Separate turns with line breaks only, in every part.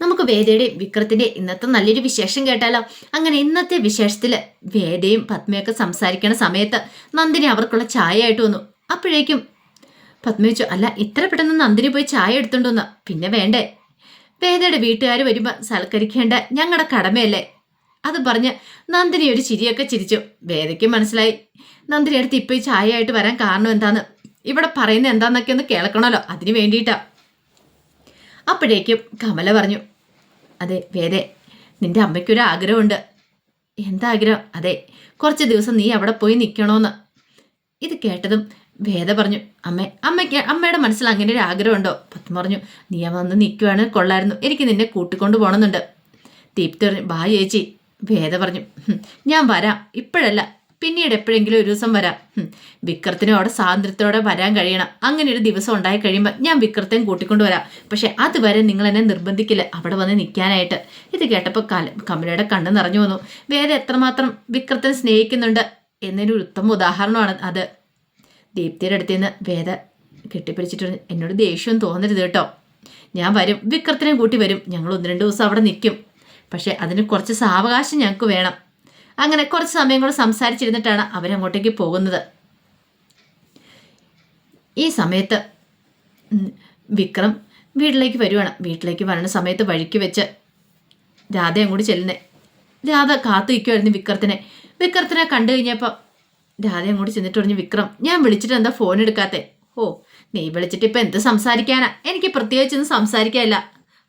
നമുക്ക് വേദയുടെയും വിക്രത്തിന്റെ ഇന്നത്തെ നല്ലൊരു വിശേഷം കേട്ടാലോ? അങ്ങനെ ഇന്നത്തെ വിശേഷത്തിൽ വേദയും പത്മയൊക്കെ സംസാരിക്കണ സമയത്ത് നന്ദിനി അവർക്കുള്ള ചായ ആയിട്ട് വന്നു. അപ്പോഴേക്കും പത്മ ചോദിച്ചു അല്ല ഇത്ര പെട്ടെന്ന് നന്ദിനി പോയി ചായ എടുത്തുണ്ടോന്ന് പിന്നെ വേണ്ടേ? വേദയുടെ വീട്ടുകാർ വരുമ്പോൾ സൽക്കരിക്കേണ്ട ഞങ്ങളുടെ കടമയല്ലേ? അത് പറഞ്ഞ് നന്ദിനി ഒരു ചിരിയൊക്കെ ചിരിച്ചു. വേദയ്ക്ക് മനസ്സിലായി നന്ദിനി അടുത്ത് ഇപ്പൊ ഈ ചായ ആയിട്ട് വരാൻ കാരണം എന്താന്ന്? ഇവിടെ പറയുന്നത് എന്താന്നൊക്കെ ഒന്ന് കേൾക്കണമല്ലോ. അതിന് വേണ്ടിയിട്ടാ. അപ്പോഴേക്കും കമല പറഞ്ഞു അതെ വേദേ നിന്റെ അമ്മയ്ക്കൊരു ആഗ്രഹമുണ്ട് എന്താ ആഗ്രഹം അതെ കുറച്ച് ദിവസം നീ അവിടെ പോയി നിൽക്കണോന്ന് ഇത് കേട്ടതും വേദ പറഞ്ഞു അമ്മ അമ്മയ്ക്ക് അമ്മയുടെ മനസ്സിൽ അങ്ങനെ ഒരു ആഗ്രഹമുണ്ടോ? പത്മ പറഞ്ഞു നീ വന്ന് നിൽക്കുവാണ് കൊള്ളായിരുന്നു. എനിക്ക് നിന്നെ കൂട്ടിക്കൊണ്ട് പോകണമെന്നുണ്ട് ദീപ്തി പറഞ്ഞു ബാ ചേച്ചി. വേദ പറഞ്ഞു ഞാൻ വരാം. ഇപ്പോഴല്ല പിന്നീട് എപ്പോഴെങ്കിലും ഒരു ദിവസം വരാം. വിക്രത്തിനോടെ സ്വാതന്ത്ര്യത്തോടെ വരാൻ കഴിയണം. അങ്ങനെ ഒരു ദിവസം ഉണ്ടായി കഴിയുമ്പോൾ ഞാൻ വിക്രത്തെയും കൂട്ടിക്കൊണ്ട് വരാം. പക്ഷെ അതുവരെ നിങ്ങൾ എന്നെ നിർബന്ധിക്കില്ല. അവിടെ വന്ന് നിൽക്കാനായിട്ട്. ഇത് കേട്ടപ്പോൾ കല കമലയുടെ കണ്ണ് നിറഞ്ഞു വന്നു. വേറെ എത്രമാത്രം വിക്രത്തിനെ സ്നേഹിക്കുന്നുണ്ട് എന്നൊരു ഉത്തമ ഉദാഹരണമാണ് അത്. ദീപ്തിയുടെ അടുത്ത് നിന്ന് വേദ കെട്ടിപ്പിടിച്ചിട്ട് എന്നോട് ദേഷ്യം തോന്നരുത് കേട്ടോ. ഞാൻ വരും. വിക്രത്തിനെ കൂട്ടി വരും. ഞങ്ങൾ ഒന്ന് രണ്ട് ദിവസം അവിടെ നിൽക്കും. പക്ഷേ അതിന് കുറച്ച് സാവകാശം ഞങ്ങൾക്ക് വേണം. അങ്ങനെ കുറച്ച് സമയം കൂടെ സംസാരിച്ചിരുന്നിട്ടാണ് അവരങ്ങോട്ടേക്ക് പോകുന്നത്. ഈ സമയത്ത് വിക്രം വീട്ടിലേക്ക് വരുവാണ്. വീട്ടിലേക്ക് വരുന്ന സമയത്ത് വഴിക്ക് വെച്ച് രാധ അങ്ങോട്ട് ചെല്ലുന്നേ. രാധ കാത്തു നിൽക്കുമായിരുന്നു വിക്രത്തിനെ. വിക്രത്തിനെ കണ്ടു കഴിഞ്ഞപ്പോൾ രാധ അങ്ങോട്ട് ചെന്നിട്ട് പറഞ്ഞു വിക്രം ഞാൻ വിളിച്ചിട്ട് എന്താ ഫോൺ എടുക്കാത്തേ? ഓ നീ വിളിച്ചിട്ട് ഇപ്പം എന്ത് സംസാരിക്കാനാ? എനിക്ക് പ്രത്യേകിച്ചൊന്നും സംസാരിക്കാനില്ല.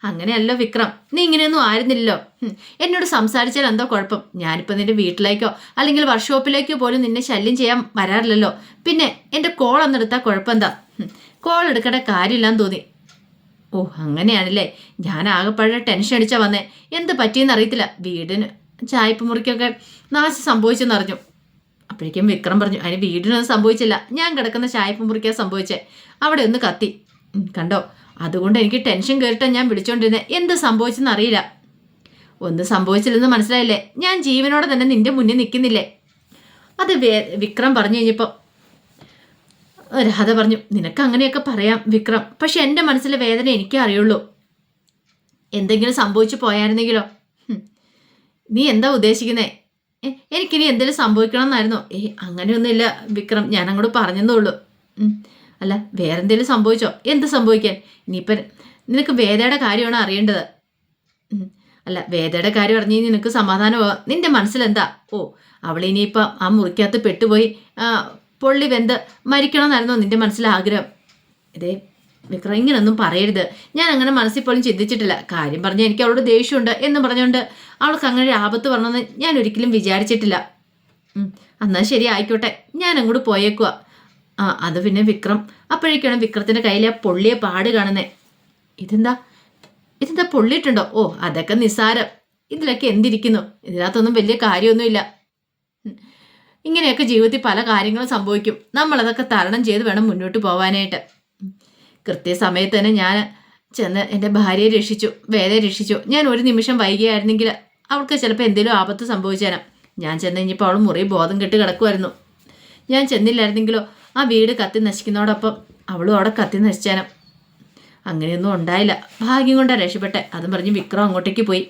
അങ്ങനെയല്ലോ വിക്രം. നീ ഇങ്ങനെയൊന്നും ആയിരുന്നില്ലല്ലോ. എന്നോട് സംസാരിച്ചാൽ എന്തോ കുഴപ്പം? ഞാനിപ്പോൾ നിന്റെ വീട്ടിലേക്കോ അല്ലെങ്കിൽ വർക്ക്ഷോപ്പിലേക്കോ പോലും നിന്നെ ശല്യം ചെയ്യാൻ വരാറില്ലല്ലോ. പിന്നെ എന്റെ കോൾ ഒന്നെടുത്താൽ കുഴപ്പമെന്താ? കോൾ എടുക്കേണ്ട കാര്യമില്ലാന്ന് തോന്നി. ഓ അങ്ങനെയാണല്ലേ. ഞാൻ ആകെപ്പോഴെ ടെൻഷൻ അടിച്ചാ വന്നേ. എന്ത് പറ്റിയെന്ന് അറിയത്തില്ല. വീടിന് ചായപ്പ് മുറിക്കൊക്കെ നാശം സംഭവിച്ചെന്ന് അറിഞ്ഞു. അപ്പോഴേക്കും വിക്രം പറഞ്ഞു അതിന് വീടിനൊന്നും സംഭവിച്ചില്ല. ഞാൻ കിടക്കുന്ന ചായപ്പ് മുറിക്കാൻ സംഭവിച്ചേ. അവിടെ ഒന്ന് കത്തി. കണ്ടോ? അതുകൊണ്ട് എനിക്ക് ടെൻഷൻ കയറിട്ടാ ഞാൻ വിളിച്ചോണ്ടിരുന്നത് എന്ത് സംഭവിച്ചെന്ന് അറിയില്ല. ഒന്നും സംഭവിച്ചില്ലെന്ന് മനസ്സിലായില്ലേ? ഞാൻ ജീവനോടെ തന്നെ നിന്റെ മുന്നിൽ നിൽക്കുന്നില്ലേ? അത് വിക്രം പറഞ്ഞു കഴിഞ്ഞപ്പോൾ രാധ പറഞ്ഞു നിനക്ക് അങ്ങനെയൊക്കെ പറയാം വിക്രം. പക്ഷെ എന്റെ മനസ്സിലെ വേദന എനിക്കേ അറിയുള്ളൂ. എന്തെങ്കിലും സംഭവിച്ചു പോയായിരുന്നെങ്കിലോ? നീ എന്താ ഉദ്ദേശിക്കുന്നേ? എനിക്കിനി എന്തെങ്കിലും സംഭവിക്കണം എന്നായിരുന്നോ ഏ അങ്ങനെയൊന്നുമില്ല വിക്രം. ഞാൻ അങ്ങോട്ട് പറഞ്ഞതേ ഉള്ളൂ. അല്ല വേറെ എന്തെങ്കിലും സംഭവിച്ചോ? എന്ത് സംഭവിക്കാൻ? ഇനിയിപ്പം നിനക്ക് വേദയുടെ കാര്യമാണ് അറിയേണ്ടത്. അല്ല വേദയുടെ കാര്യം അറിഞ്ഞ് നിനക്ക് സമാധാനമാ നിന്റെ മനസ്സിലെന്താ? ഓ അവളിനിയിപ്പം ആ മുറിക്കകത്ത് പെട്ടുപോയി പൊള്ളി വെന്ത് മരിക്കണമെന്നായിരുന്നോ നിന്റെ മനസ്സിൽ ആഗ്രഹം. ഇതേ വിക്രം ഇങ്ങനൊന്നും പറയരുത്. ഞാൻ അങ്ങനെ മനസ്സിൽ പോലും ചിന്തിച്ചിട്ടില്ല. കാര്യം പറഞ്ഞാൽ എനിക്ക് അവളോട് ദേഷ്യമുണ്ട് എന്ന് പറഞ്ഞുകൊണ്ട് അവൾക്ക് അങ്ങനെ ഒരു ആപത്ത് വരണമെന്ന് ഞാൻ ഒരിക്കലും വിചാരിച്ചിട്ടില്ല. എന്നാൽ ശരി ആയിക്കോട്ടെ. ഞാൻ അങ്ങോട്ട് പോയേക്കുക ആ അത് പിന്നെ വിക്രം. അപ്പോഴേക്കാണ് വിക്രത്തിന്റെ കയ്യിലെ ആ പൊള്ളിയ പാട് കാണുന്നത് ഇതെന്താ? ഇതെന്താ പൊള്ളിയിട്ടുണ്ടോ? ഓ അതൊക്കെ നിസാരം. ഇതിലൊക്കെ എന്തിരിക്കുന്നു? ഇതിനകത്തൊന്നും വലിയ കാര്യമൊന്നുമില്ല. ഇങ്ങനെയൊക്കെ ജീവിതത്തിൽ പല കാര്യങ്ങളും സംഭവിക്കും. നമ്മളതൊക്കെ തരണം ചെയ്ത് വേണം മുന്നോട്ട് പോകാനായിട്ട്. കൃത്യസമയത്ത് തന്നെ ഞാൻ ചെന്ന് എന്റെ ഭാര്യയെ രക്ഷിച്ചു വേദയെ രക്ഷിച്ചു. ഞാൻ ഒരു നിമിഷം വൈകിയായിരുന്നെങ്കിൽ അവൾക്ക് ചിലപ്പോൾ എന്തെങ്കിലും ആപത്ത് സംഭവിച്ചേനെ. ഞാൻ ചെന്ന് കഴിഞ്ഞപ്പോൾ അവൾ മുറി ബോധം കെട്ട് കിടക്കുമായിരുന്നു ഞാൻ ചെന്നില്ലായിരുന്നെങ്കിലോ ആ വീട് കത്തി നശിക്കുന്നതോടൊപ്പം അവളും അവിടെ കത്തി നശിച്ചാനും. അങ്ങനെയൊന്നും ഉണ്ടായില്ല. ഭാഗ്യം കൊണ്ടാണ് രക്ഷപ്പെട്ടെ. അതും പറഞ്ഞ് വിക്രം അങ്ങോട്ടേക്ക് പോയി.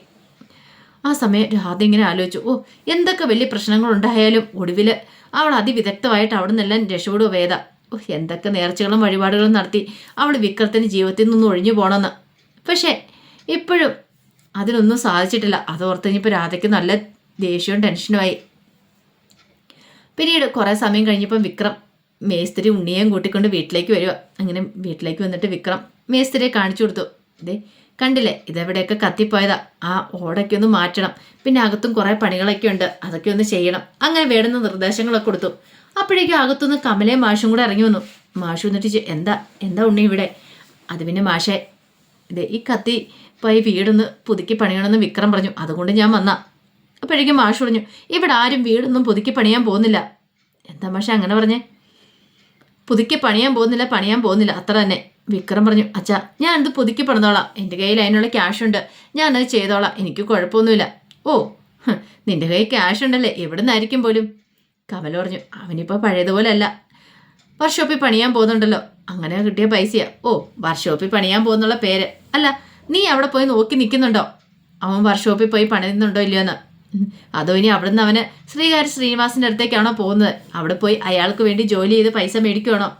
ആ സമയം രാധ ഇങ്ങനെ ആലോചിച്ചു. ഓ എന്തൊക്കെ വലിയ പ്രശ്നങ്ങൾ ഉണ്ടായാലും ഒടുവിൽ അവൾ അതിവിദഗ്ധമായിട്ട് അവിടെ നിന്നെല്ലാം രക്ഷപ്പെടുക വേദ ഓ എന്തൊക്കെ നേർച്ചകളും വഴിപാടുകളും നടത്തി അവൾ വിക്രത്തിന് ജീവിതത്തിൽ നിന്ന് ഒഴിഞ്ഞു പോകണമെന്ന് പക്ഷേ ഇപ്പോഴും അതിനൊന്നും സാധിച്ചിട്ടില്ല. അത് ഓർത്ത് കഴിഞ്ഞപ്പോൾ രാധയ്ക്ക് നല്ല ദേഷ്യവും ടെൻഷനുമായി. പിന്നീട് കുറേ സമയം കഴിഞ്ഞപ്പം വിക്രം മേസ്ത്രി ഉണ്ണിയേയും കൂട്ടിക്കൊണ്ട് വീട്ടിലേക്ക് വരിക അങ്ങനെ വീട്ടിലേക്ക് വന്നിട്ട് വിക്രം മേസ്ത്രിയെ കാണിച്ചു കൊടുത്തു. ഇതേ കണ്ടില്ലേ? ഇതെവിടെയൊക്കെ കത്തിപ്പോയതാ. ആ ഓടൊക്കെ ഒന്ന് മാറ്റണം. പിന്നെ അകത്തും കുറേ പണികളൊക്കെ ഉണ്ട്. അതൊക്കെ ഒന്ന് ചെയ്യണം. അങ്ങനെ വേണ്ടുന്ന നിർദ്ദേശങ്ങളൊക്കെ കൊടുത്തു. അപ്പോഴേക്കും അകത്തുനിന്ന് കമലയും മാഷും കൂടെ ഇറങ്ങി വന്നു. മാഷു എന്നിട്ട് എന്താ? എന്താ ഉണ്ണി ഇവിടെ? അത് പിന്നെ മാഷേ ഇത് ഈ കത്തി പോയി വീടൊന്ന് പുതുക്കി പണിയണമെന്ന് വിക്രം പറഞ്ഞു. അതുകൊണ്ട് ഞാൻ വന്ന. അപ്പോഴേക്കും മാഷ് പറഞ്ഞു ഇവിടെ ആരും വീടൊന്നും പുതുക്കി പണിയാൻ പോകുന്നില്ല. എന്താ മാഷ അങ്ങനെ പറഞ്ഞേ? പുതുക്കി പണിയാൻ പോകുന്നില്ല പണിയാൻ പോകുന്നില്ല. അത്ര തന്നെ. വിക്രം പറഞ്ഞു അച്ഛാ ഞാൻ ഇത് പുതുക്കി പണിതോളാം? എന്റെ കയ്യിൽ അതിനുള്ള ക്യാഷ് ഉണ്ട്. അത് ചെയ്തോളാം. എനിക്ക് കുഴപ്പമൊന്നുമില്ല. ഓ നിന്റെ കയ്യിൽ ക്യാഷ് ഉണ്ടല്ലേ? എവിടെ നിന്നായിരിക്കും പോലും? കമൽ പറഞ്ഞു അവനിപ്പോൾ പഴയതുപോലെ അല്ല വർക്ക്ഷോപ്പിൽ പണിയാൻ പോകുന്നുണ്ടല്ലോ. അങ്ങനെ കിട്ടിയ പൈസയാ. ഓ വർക്ക്ഷോപ്പിൽ പണിയാൻ പോകുന്നുള്ള പേര്. അല്ല നീ അവിടെ പോയി നോക്കി നിൽക്കുന്നുണ്ടോ? അവൻ വർക്ക്ഷോപ്പിൽ പോയി പണിയുന്നുണ്ടോ ഇല്ലയോ എന്ന്. അതോ ഇനി അവിടുന്ന് അവന് ശ്രീകാര്യ ശ്രീനിവാസിന്റെ അടുത്തേക്കാണോ പോകുന്നത്? അവിടെ പോയി അയാൾക്ക് വേണ്ടി ജോലി ചെയ്ത് പൈസ മേടിക്കുവാണോ?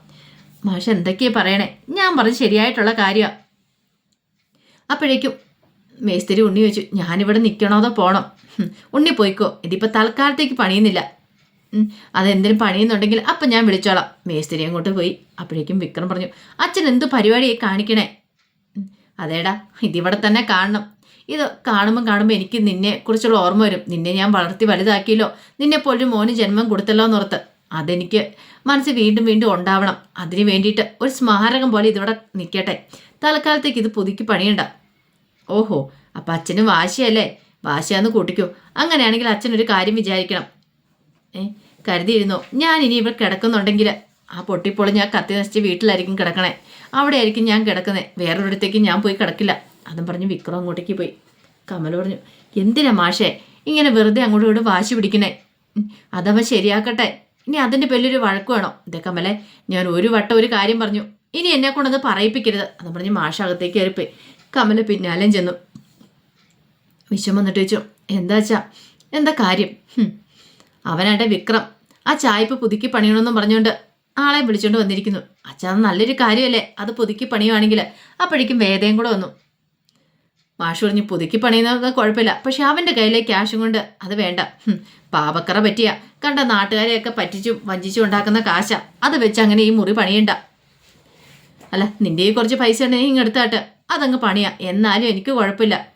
മാഷ് എന്തൊക്കെയാ പറയണേ? ഞാൻ പറഞ്ഞ് ശരിയായിട്ടുള്ള കാര്യമാണ് അപ്പോഴേക്കും മേസ്തിരി ഉണ്ണി വെച്ചു ഞാനിവിടെ നിൽക്കണോ അതോ പോണോ? ഉണ്ണി പോയിക്കോ. ഇതിപ്പോൾ തൽക്കാലത്തേക്ക് പണിയുന്നില്ല. അതെന്തിനും പണിയുന്നുണ്ടെങ്കിൽ അപ്പം ഞാൻ വിളിച്ചോളാം. മേസ്തിരി അങ്ങോട്ട് പോയി. അപ്പോഴേക്കും വിക്രം പറഞ്ഞു അച്ഛൻ എന്ത് പരിപാടിയായി കാണിക്കണേ? അതേടാ ഇതിവിടെ തന്നെ കാണണം. ഇത് കാണുമ്പോൾ കാണുമ്പോൾ എനിക്ക് നിന്നെ കുറിച്ചുള്ള ഓർമ്മ വരും. നിന്നെ ഞാൻ വളർത്തി വലുതാക്കിയല്ലോ. നിന്നെ പോലൊരു മോന് ജന്മം കൊടുത്തല്ലോ എന്നോർത്ത്. അതെനിക്ക് മനസ്സിൽ വീണ്ടും വീണ്ടും ഉണ്ടാവണം. അതിനു വേണ്ടിയിട്ട് ഒരു സ്മാരകം പോലെ ഇതിവിടെ നിൽക്കട്ടെ. തൽക്കാലത്തേക്ക് ഇത് പുതുക്കി പണിയണ്ട. ഓഹോ അപ്പം അച്ഛന് വാശിയല്ലേ? വാശിയാന്ന് കൂട്ടിക്കോ. അങ്ങനെയാണെങ്കിൽ അച്ഛനൊരു കാര്യം വിചാരിക്കണം. ഏ കരുതിയിരുന്നോ? ഞാൻ ഇനി ഇവിടെ കിടക്കുന്നുണ്ടെങ്കിൽ ആ പൊട്ടിപ്പൊളിഞ്ഞ് ഞാൻ കത്തി നശിച്ച് വീട്ടിലായിരിക്കും കിടക്കണേ. അവിടെ ആയിരിക്കും ഞാൻ കിടക്കുന്നത് വേറൊരിടത്തേക്ക് ഞാൻ പോയി കിടക്കില്ല. അതും പറഞ്ഞ് വിക്രം അങ്ങോട്ടേക്ക് പോയി. കമൽ പറഞ്ഞു എന്തിനാ മാഷേ ഇങ്ങനെ വെറുതെ അങ്ങോട്ട് ഇങ്ങോട്ടും വാശി പിടിക്കണേ അതവ ശരിയാക്കട്ടെ. ഇനി അതിന്റെ പേരിലൊരു വഴക്ക് വേണോ? ഇതേ കമലെ ഞാൻ ഒരു വട്ടം ഒരു കാര്യം പറഞ്ഞു. ഇനി എന്നെ കൊണ്ടത് പറയിപ്പിക്കരുത്. അതും പറഞ്ഞ് മാഷ അകത്തേക്ക് കയറിപ്പോയി. കമൽ പിന്നാലെയും ചെന്നു. വിശ്വം വന്നിട്ട് ചോദിച്ചു എന്താ എന്താ കാര്യം. അവനാട്ടെ വിക്രം. ആ ചായപ്പ് പുതുക്കി പണിയണമെന്നും പറഞ്ഞുകൊണ്ട് ആളെ വിളിച്ചുകൊണ്ട് വന്നിരിക്കുന്നു. അച്ഛാ നല്ലൊരു കാര്യമല്ലേ അത് പുതുക്കി പണിയുവാണെങ്കിൽ അപ്പോഴേക്കും വേദയും കൂടെ വന്നു. മാഷ് പറഞ്ഞ് പുതുക്കി പണിയുന്നതൊക്കെ കുഴപ്പമില്ല. പക്ഷെ അവന്റെ കയ്യിലെ ക്യാഷും കൊണ്ട് അത് വേണ്ട. പാപക്കറ പറ്റിയ. കണ്ട നാട്ടുകാരെയൊക്കെ പറ്റിച്ചു വഞ്ചിച്ചു ഉണ്ടാക്കുന്ന കാശ. അത് വെച്ച് അങ്ങനെ ഈ മുറി പണിയണ്ട. അല്ല നിന്റെ ഈ കുറച്ച് പൈസ ഉണ്ടെങ്കിൽ ഇങ്ങ് എടുത്താട്ട്. അതങ്ങ് പണിയാ. എന്നാലും എനിക്ക് കുഴപ്പമില്ല.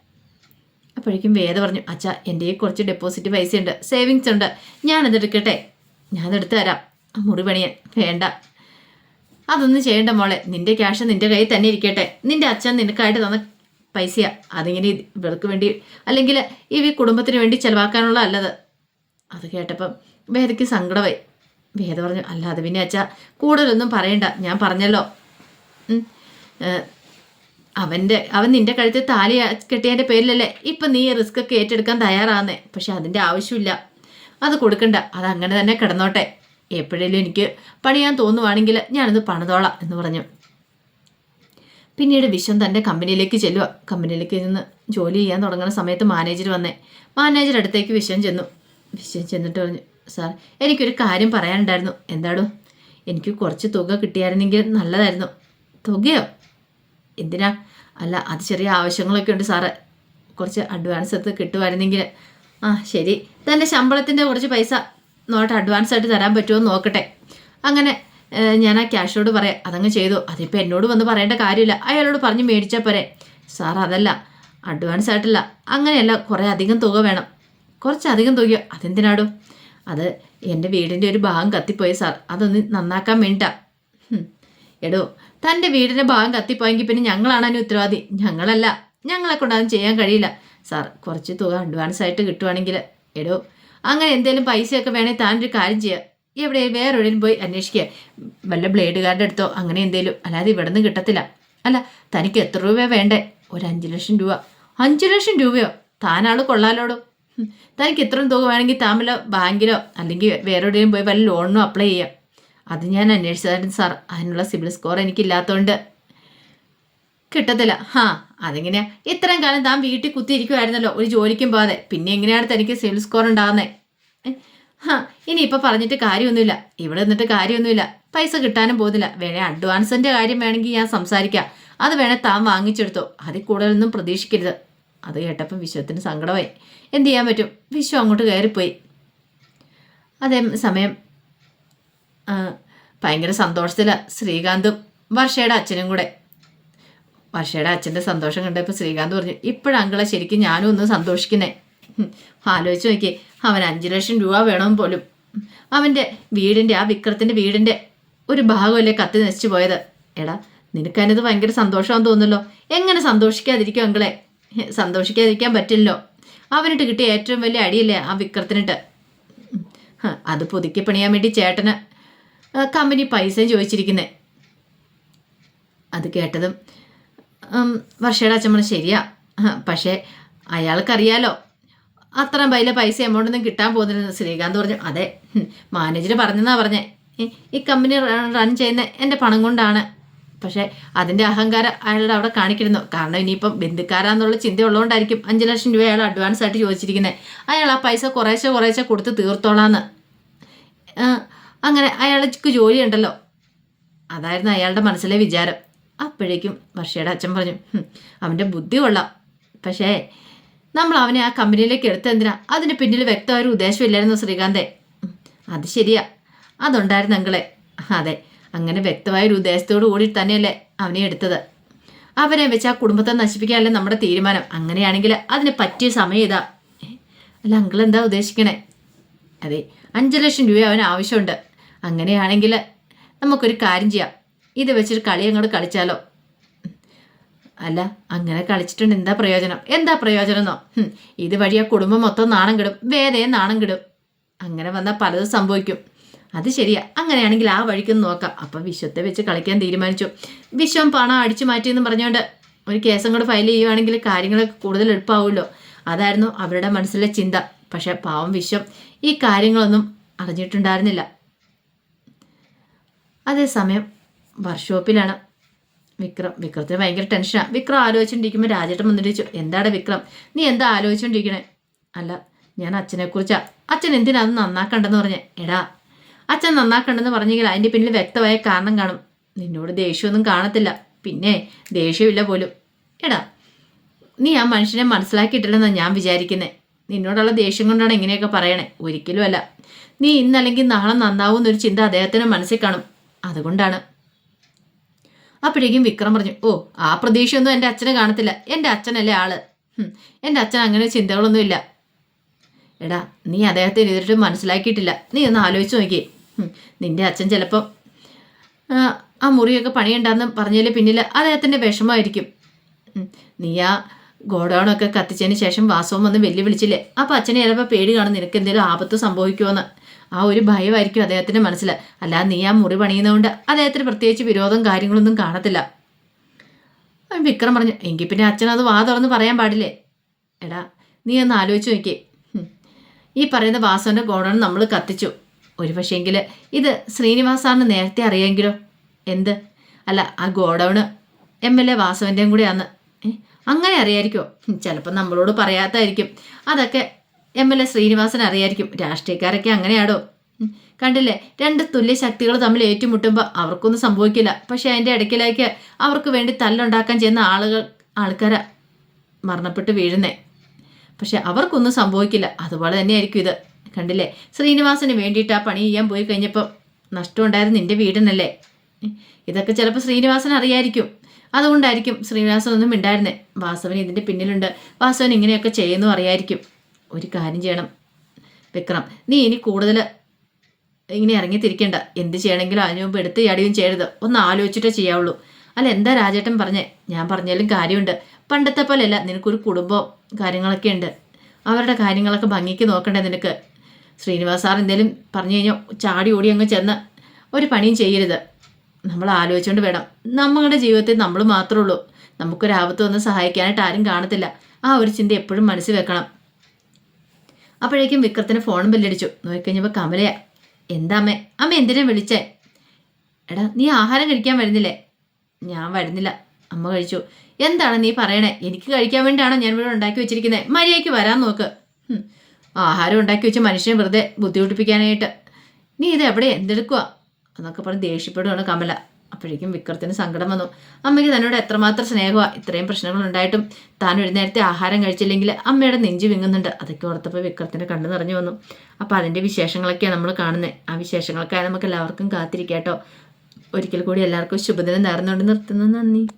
അപ്പോഴേക്കും വേദ പറഞ്ഞു അച്ഛാ എന്റെ ഈ കുറച്ച് ഡെപ്പോസിറ്റ് പൈസ ഉണ്ട്. സേവിങ്സ് ഉണ്ട്. ഞാനത് എടുക്കട്ടെ. ഞാനെടുത്ത് തരാം. മുറി പണിയാൻ. വേണ്ട. അതൊന്നും ചെയ്യണ്ട മോളെ. നിന്റെ ക്യാഷ് നിന്റെ കയ്യിൽ തന്നെ ഇരിക്കട്ടെ. നിന്റെ അച്ഛൻ നിനക്കായിട്ട് തന്ന പൈസയാ അതിങ്ങനെ ഇവർക്ക് വേണ്ടി അല്ലെങ്കിൽ ഈ കുടുംബത്തിന് വേണ്ടി ചിലവാക്കാനുള്ള അല്ലത്. അത് കേട്ടപ്പം വേദയ്ക്ക് സങ്കടമായി. വേദ പറഞ്ഞു അല്ല അത് പിന്നെ അച്ഛാ കൂടുതലൊന്നും പറയണ്ട. ഞാൻ പറഞ്ഞല്ലോ. അവന്റെ അവൻ നിന്റെ കഴുത്തിൽ താലി കെട്ടിയതിന്റെ പേരിലല്ലേ ഇപ്പം നീ റിസ്ക് ഒക്കെ ഏറ്റെടുക്കാൻ തയ്യാറാകുന്നേ പക്ഷെ അതിന്റെ ആവശ്യമില്ല. അത് കൊടുക്കണ്ട. അത് അങ്ങനെ തന്നെ കിടന്നോട്ടെ. എപ്പോഴെങ്കിലും എനിക്ക് പണിയാൻ തോന്നുവാണെങ്കിൽ ഞാനത് പണിതോളാം എന്ന് പറഞ്ഞു. പിന്നീട് വിശ്വം തന്റെ കമ്പനിയിലേക്ക് ചെല്ലുക. കമ്പനിയിലേക്ക് നിന്ന് ജോലി ചെയ്യാൻ തുടങ്ങുന്ന സമയത്ത് മാനേജർ വന്നേ. മാനേജർ അടുത്തേക്ക് വിശ്വം ചെന്നു. വിശ്വം ചെന്നിട്ട് പറഞ്ഞു സാർ എനിക്കൊരു കാര്യം പറയാനുണ്ടായിരുന്നു. എന്താടോ? എനിക്ക് കുറച്ച് തുക കിട്ടിയായിരുന്നെങ്കിൽ നല്ലതായിരുന്നു. തുകയോ? എന്തിനാ? അല്ല അത് ചെറിയ ആവശ്യങ്ങളൊക്കെ ഉണ്ട് സാറ്. കുറച്ച് അഡ്വാൻസ് എടുത്ത് കിട്ടുമായിരുന്നെങ്കിൽ. ആ ശരി. തന്റെ ശമ്പളത്തിന്റെ കുറച്ച് പൈസ നോട്ട് അഡ്വാൻസ് ആയിട്ട് തരാൻ പറ്റുമോ നോക്കട്ടെ. അങ്ങനെ ഞാൻ ആ ക്യാഷോട് പറയാം അതങ്ങ് ചെയ്തു. അതിപ്പോൾ എന്നോട് വന്ന് പറയേണ്ട കാര്യമില്ല. അയാളോട് പറഞ്ഞ് മേടിച്ചാൽ പോരെ. സാർ അതല്ല. അഡ്വാൻസ് ആയിട്ടില്ല. അങ്ങനെയല്ല കുറേ അധികം തുക വേണം. കുറച്ചധികം തുകയോ? അതെന്തിനാടും? അത് എന്റെ വീടിന്റെ ഒരു ഭാഗം കത്തിപ്പോയി സാർ. അതൊന്ന് നന്നാക്കാൻ വേണ്ട. എടോ തന്റെ വീടിന്റെ ഭാഗം കത്തിപ്പോയെങ്കിൽ പിന്നെ ഞങ്ങളാണ് അതിന് ഉത്തരവാദി. ഞങ്ങളല്ല. ഞങ്ങളെ കൊണ്ട് ചെയ്യാൻ കഴിയില്ല. സാർ കുറച്ച് തുക അഡ്വാൻസ് ആയിട്ട് കിട്ടുവാണെങ്കിൽ എടോ അങ്ങനെ എന്തെങ്കിലും പൈസയൊക്കെ വേണേൽ താനൊരു കാര്യം ചെയ്യുക എവിടെ വേറെ എവിടെയും പോയി അന്വേഷിക്കുക. വല്ല ബ്ലേഡുകാരുടെ അടുത്തോ അങ്ങനെ എന്തേലും. അല്ലാതെ ഇവിടെ നിന്ന് കിട്ടത്തില്ല. അല്ല തനിക്ക് എത്ര രൂപ വേണ്ടേ? ഒരു അഞ്ച് ലക്ഷം രൂപ. അഞ്ച് ലക്ഷം രൂപയോ? താനാൾ കൊള്ളാലോടോ? തനിക്ക് ഇത്രയും തുക വേണമെങ്കിൽ വല്ല ബാങ്കിലോ അല്ലെങ്കിൽ വേറെ എവിടെയും പോയി വല്ല ലോണിനോ അപ്ലൈ ചെയ്യാം. അത് ഞാൻ അന്വേഷിച്ചതായിരുന്നു സാർ. അതിനുള്ള സിബിൽ സ്കോർ എനിക്കില്ലാത്തതുകൊണ്ട് കിട്ടത്തില്ല. ഹാ അതെങ്ങനെയാ? ഇത്രയും കാലം താൻ വീട്ടിൽ കുത്തിയിരിക്കുമായിരുന്നല്ലോ ഒരു ജോലിക്കും പോകാതെ. പിന്നെ എങ്ങനെയാണ് തനിക്ക് സിബിൽ സ്കോർ ഉണ്ടാകുന്നത് ഹാ ഇനിയിപ്പോൾ പറഞ്ഞിട്ട് കാര്യമൊന്നുമില്ല. ഇവിടെ നിന്നിട്ട് കാര്യമൊന്നുമില്ല. പൈസ കിട്ടാനും പോകുന്നില്ല. വേണേ അഡ്വാൻസിന്റെ കാര്യം വേണമെങ്കിൽ ഞാൻ സംസാരിക്കാം. അത് വേണേ താൻ വാങ്ങിച്ചെടുത്തോ. അതിൽ കൂടുതലൊന്നും പ്രതീക്ഷിക്കരുത്. അത് കേട്ടപ്പം വിശ്വത്തിന് സങ്കടമായി. എന്ത് ചെയ്യാൻ പറ്റും? വിശ്വം അങ്ങോട്ട് കയറിപ്പോയി. അതേ സമയം ഭയങ്കര സന്തോഷത്തിലാണ് ശ്രീകാന്തും വർഷയുടെ അച്ഛനും കൂടെ. വർഷയുടെ അച്ഛന്റെ സന്തോഷം കണ്ടപ്പോൾ ശ്രീകാന്ത് പറഞ്ഞു ഇപ്പോഴങ്കിളെ ശരിക്കും ഞാനും ഒന്ന് സന്തോഷിക്കുന്നേ. ആലോചിച്ച് നോക്കി. അവൻ അഞ്ച് ലക്ഷം രൂപ വേണം പോലും. അവന്റെ വീടിന്റെ ആ വിക്രത്തിന്റെ വീടിന്റെ ഒരു ഭാഗമല്ലേ കത്തി നശിച്ചു പോയത്. എടാ നിനക്കതിനത് ഭയങ്കര സന്തോഷമാണെന്ന് തോന്നുന്നല്ലോ. എങ്ങനെ സന്തോഷിക്കാതിരിക്കും അങ്കിളെ? സന്തോഷിക്കാതിരിക്കാൻ പറ്റില്ലല്ലോ. അവനിട്ട് കിട്ടിയ ഏറ്റവും വലിയ അടിയല്ലേ ആ വിക്രത്തിനിട്ട്. അത് പുതുക്കി പണിയാൻ വേണ്ടി ചേട്ടന് കമ്പനി പൈസയും ചോദിച്ചിരിക്കുന്നേ. അത് കേട്ടതും വർഷയുടെ അച്ഛമ്മ ശരിയാ. പക്ഷേ അയാൾക്കറിയാലോ അത്ര വലിയ പൈസ എമൗണ്ട് ഒന്നും കിട്ടാൻ പോകുന്നില്ലെന്ന് ശ്രീകാന്ത് പറഞ്ഞു അതെ മാനേജർ പറഞ്ഞെന്നാ പറഞ്ഞേ. ഈ- കമ്പനി റൺ ചെയ്യുന്ന എന്റെ പണം കൊണ്ടാണ്. പക്ഷേ അതിന്റെ അഹങ്കാരം അയാളുടെ അവിടെ കാണിക്കിരുന്നു. കാരണം ഇനിയിപ്പം ബന്ധുക്കാരാന്നുള്ള ചിന്ത ഉള്ളതുകൊണ്ടായിരിക്കും അഞ്ച് ലക്ഷം രൂപ അയാൾ അഡ്വാൻസ് ആയിട്ട് ചോദിച്ചിരിക്കുന്നത് അയാൾ ആ പൈസ കുറേശ്ശെ കുറേശ്ശെ കൊടുത്ത് തീർത്തോളാന്ന്. അങ്ങനെ അയാൾക്ക് ജോലി ഉണ്ടല്ലോ. അതായിരുന്നു അയാളുടെ മനസ്സിലെ വിചാരം. അപ്പോഴേക്കും വർഷയുടെ അച്ഛൻ പറഞ്ഞു "ഹും, അവന്റെ ബുദ്ധി കൊള്ളാം. പക്ഷേ നമ്മൾ അവനെ ആ കമ്പനിയിലേക്ക് എടുത്തെന്തിനാ അതിന് പിന്നിൽ വ്യക്തമായ ഒരു ഉദ്ദേശമില്ലായിരുന്നു ശ്രീകാന്തേ. അത് ശരിയാ. അതുണ്ടായിരുന്നു അങ്കിളെ. അതെ അങ്ങനെ വ്യക്തമായ ഒരു ഉദ്ദേശത്തോടു കൂടി തന്നെയല്ലേ അവനെ എടുത്തത്. അവനെ വെച്ച് ആ കുടുംബത്തെ നശിപ്പിക്കാനല്ലേ നമ്മുടെ തീരുമാനം. അങ്ങനെയാണെങ്കിൽ അതിന് പറ്റിയ സമയം ഇതാ. അല്ല അങ്കിൾ എന്താ ഉദ്ദേശിക്കണേ? അതെ അഞ്ച് ലക്ഷം രൂപ അവന് ആവശ്യമുണ്ട്. അങ്ങനെയാണെങ്കിൽ നമുക്കൊരു കാര്യം ചെയ്യാം. ഇത് വെച്ചൊരു കളി അങ്ങോട്ട് കളിച്ചാലോ? അല്ല അങ്ങനെ കളിച്ചിട്ടുണ്ട്. എന്താ പ്രയോജനം? എന്താ പ്രയോജനം എന്നോ? ഇത് വഴി ആ കുടുംബം മൊത്തം നാണം കിടും. വേദയെ നാണം കിടും. അങ്ങനെ വന്നാൽ പലതും സംഭവിക്കും. അത് ശരിയാ. അങ്ങനെയാണെങ്കിൽ ആ വഴിക്കൊന്ന് നോക്കാം. അപ്പം വിശ്വത്തെ വെച്ച് കളിക്കാൻ തീരുമാനിച്ചു. വിശ്വം പണം അടിച്ചു മാറ്റിയെന്ന് പറഞ്ഞുകൊണ്ട് ഒരു കേസും കൂടെ ഫയൽ ചെയ്യുവാണെങ്കിൽ കാര്യങ്ങളൊക്കെ കൂടുതൽ എളുപ്പമാവുമല്ലോ അതായിരുന്നു അവരുടെ മനസ്സിലെ ചിന്ത. പക്ഷേ പാവം വിശ്വം ഈ കാര്യങ്ങളൊന്നും അറിഞ്ഞിട്ടുണ്ടായിരുന്നില്ല. അതേസമയം വർക്ക്ഷോപ്പിലാണ് വിക്രം വിക്രത്തിന് ഭയങ്കര ടെൻഷനാണ് വിക്രം ആലോചിച്ചുകൊണ്ടിരിക്കുമ്പോൾ രാജേട്ടൻ വന്നിട്ട് ചോദിച്ചു എന്താടാ വിക്രം? നീ എന്താ ആലോചിച്ചുകൊണ്ടിരിക്കണേ അല്ല ഞാൻ അച്ഛനെക്കുറിച്ചാ. അച്ഛൻ എന്തിനാ അത് നന്നാക്കണ്ടെന്ന് പറഞ്ഞേ? എടാ അച്ഛൻ നന്നാക്കണ്ടെന്ന് പറഞ്ഞെങ്കിൽ അതിന്റെ പിന്നിൽ വ്യക്തമായ കാരണം കാണും. നിന്നോട് ദേഷ്യമൊന്നും കാണത്തില്ല. പിന്നെ ദേഷ്യമില്ല പോലും. എടാ നീ ആ മനുഷ്യനെ മനസ്സിലാക്കിയിട്ടില്ലെന്നാണ് ഞാൻ വിചാരിക്കുന്നത് നിന്നോടുള്ള ദേഷ്യം കൊണ്ടാണ് ഇങ്ങനെയൊക്കെ പറയണേ. ഒരിക്കലും അല്ല. നീ ഇന്നല്ലെങ്കിൽ നാളെ നന്നാവും എന്നൊരു ചിന്ത അദ്ദേഹത്തിന് മനസ്സിൽ കാണും. അതുകൊണ്ടാണ് അപ്പോഴേക്കും വിക്രം പറഞ്ഞു ഓ ആ പ്രതീക്ഷയൊന്നും എന്റെ അച്ഛനെ കാണത്തില്ല. എന്റെ അച്ഛനല്ലേ ആൾ. എന്റെ അച്ഛൻ അങ്ങനെ ചിന്തകളൊന്നുമില്ല എടാ നീ അദ്ദേഹത്തെ എതിരിട്ട് മനസ്സിലാക്കിയിട്ടില്ല. നീ ഒന്ന് ആലോചിച്ച് നോക്കിയേ. നിന്റെ അച്ഛൻ ചിലപ്പം ആ, മുറിയൊക്കെ പണിയുണ്ടാന്ന് പറഞ്ഞതിൽ പിന്നിൽ അദ്ദേഹത്തിന്റെ വിഷമമായിരിക്കും. നീ ആ ഗോഡൗണൊക്കെ കത്തിച്ചതിന് ശേഷം വാസവും വന്ന് വെല്ലുവിളിച്ചില്ലേ? അപ്പോൾ അച്ഛനെ ചിലപ്പോൾ പേടി കാണും? നിനക്ക് എന്തെങ്കിലും ആപത്ത് സംഭവിക്കുമോന്ന് ആ ഒരു ഭയമായിരിക്കും അദ്ദേഹത്തിന്റെ മനസ്സിൽ. അല്ലാതെ നീ ആ മുറി പണിയുന്നതുകൊണ്ട് അദ്ദേഹത്തിന് പ്രത്യേകിച്ച് വിരോധം കാര്യങ്ങളൊന്നും കാണത്തില്ല. വിക്രം പറഞ്ഞു എങ്കിൽ പിന്നെ അച്ഛൻ അത് വാ തുറന്ന് പറയാൻ പാടില്ലേ? എടാ നീ ഒന്ന് ആലോചിച്ച് നോക്കിയേ. ഈ പറയുന്ന വാസവന്റെ ഗോഡൗൺ നമ്മൾ കത്തിച്ചു. ഒരു പക്ഷേങ്കിൽ ഇത് ശ്രീനിവാസാറിന് നേരത്തെ അറിയാമെങ്കിലോ? എന്ത്? അല്ല ആ ഗോഡൗണ് എം എൽ എ വാസവന്റെയും കൂടെയാന്ന്. ഏ? അങ്ങനെ അറിയാമായിരിക്കും ചിലപ്പോൾ നമ്മളോട് പറയാത്തായിരിക്കും. അതൊക്കെ എം എൽ എ ശ്രീനിവാസൻ അറിയായിരിക്കും. രാഷ്ട്രീയക്കാരൊക്കെ അങ്ങനെയാടോ? കണ്ടില്ലേ? രണ്ട് തുല്യ ശക്തികൾ തമ്മിൽ ഏറ്റുമുട്ടുമ്പോൾ അവർക്കൊന്നും സംഭവിക്കില്ല. പക്ഷേ അതിന്റെ ഇടയ്ക്കിലേക്ക് അവർക്ക് വേണ്ടി തല്ലുണ്ടാക്കാൻ ചെയ്യുന്ന ആളുകൾ ആൾക്കാരെ മരണപ്പെട്ട് വീഴുന്നേ. പക്ഷെ അവർക്കൊന്നും സംഭവിക്കില്ല. അതുപോലെ തന്നെയായിരിക്കും ഇത്. കണ്ടില്ലേ? ശ്രീനിവാസന് വേണ്ടിയിട്ട് ആ പണി ചെയ്യാൻ പോയി കഴിഞ്ഞപ്പോൾ നഷ്ടമുണ്ടായത് നിന്റെ വീടിനല്ലേ? ഇതൊക്കെ ചിലപ്പോൾ ശ്രീനിവാസൻ അറിയായിരിക്കും. അതുകൊണ്ടായിരിക്കും ശ്രീനിവാസൻ ഒന്നും ഉണ്ടായിരുന്നേ വാസവൻ ഇതിന്റെ പിന്നിലുണ്ട്. വാസവൻ ഇങ്ങനെയൊക്കെ ചെയ്യുന്നു അറിയായിരിക്കും. ഒരു കാര്യം ചെയ്യണം. വിക്രം നീ ഇനി കൂടുതൽ ഇങ്ങനെ ഇറങ്ങി തിരിക്കണ്ട എന്ത് ചെയ്യണമെങ്കിലും അതിനു മുമ്പ് എടുത്ത് ചാടുകയും ചെയ്യരുത്. ഒന്ന് ആലോചിച്ചിട്ടേ ചെയ്യാവുള്ളൂ. അല്ല എന്താ രാജേട്ടൻ പറഞ്ഞേ? ഞാൻ പറഞ്ഞാലും കാര്യമുണ്ട്. പണ്ടത്തെ പോലെയല്ല നിനക്കൊരു കുടുംബവും കാര്യങ്ങളൊക്കെ ഉണ്ട്. അവരുടെ കാര്യങ്ങളൊക്കെ ഭംഗിക്ക് നോക്കണ്ടേ നിനക്ക്? ശ്രീനിവാസ് സാർ എന്തെങ്കിലും പറഞ്ഞു കഴിഞ്ഞാൽ ചാടി ഓടി അങ്ങ് ചെന്ന് ഒരു പണിയും ചെയ്യരുത്. നമ്മൾ ആലോചിച്ചുകൊണ്ട് വേണം. നമ്മളുടെ ജീവിതത്തിൽ നമ്മൾ മാത്രമേ ഉള്ളൂ നമുക്കൊരാപത്ത് വന്ന് സഹായിക്കാനായിട്ട് ആരും കാണത്തില്ല. ആ ഒരു ചിന്ത എപ്പോഴും മനസ്സിൽ വെക്കണം. അപ്പോഴേക്കും വിക്രത്തിന് ഫോണും ബെല്ലടിച്ചു. നോക്കിക്കഴിഞ്ഞപ്പോൾ കമലയാ എന്താ അമ്മേ? അമ്മ എന്തിനാ വിളിച്ചേ? എടാ നീ ആഹാരം കഴിക്കാൻ വരുന്നില്ലേ? ഞാൻ വരുന്നില്ല. അമ്മ കഴിച്ചു. എന്താണ് നീ പറയണേ? എനിക്ക് കഴിക്കാൻ വേണ്ടിയാണോ ഞാൻ ഇവിടെ ഉണ്ടാക്കി വെച്ചിരിക്കുന്നത് മര്യാദയ്ക്ക് വരാൻ നോക്ക്. ആഹാരം ഉണ്ടാക്കി വെച്ച് മനുഷ്യനെ വെറുതെ ബുദ്ധിമുട്ടിപ്പിക്കാനായിട്ട്. നീ ഇത് എവിടെ? എന്തെടുക്കുക എന്നൊക്കെ പറഞ്ഞ് ദേഷ്യപ്പെടുകയാണ് കമല. അപ്പോഴേക്കും വിക്രത്തിന് സങ്കടം വന്നു. അമ്മയ്ക്ക് തന്നോട് എത്രമാത്രം സ്നേഹമാണ് ഇത്രയും പ്രശ്നങ്ങൾ ഉണ്ടായിട്ടും താൻ ഒരു നേരത്തെ ആഹാരം കഴിച്ചില്ലെങ്കിൽ അമ്മയുടെ നെഞ്ചു വിങ്ങുന്നുണ്ട്. അതൊക്കെ ഓർത്തപ്പോൾ വിക്രത്തിനെ കണ്ണു നിറഞ്ഞു വന്നു. അപ്പോൾ അതിന്റെ വിശേഷങ്ങളൊക്കെയാണ് നമ്മൾ കാണുന്നത് ആ വിശേഷങ്ങൾക്കായി നമുക്ക് എല്ലാവർക്കും കാത്തിരിക്കാം കേട്ടോ ഒരിക്കൽ കൂടി എല്ലാവർക്കും ശുഭദിനം നേർന്നുകൊണ്ട് നിർത്തുന്നു. നന്ദി.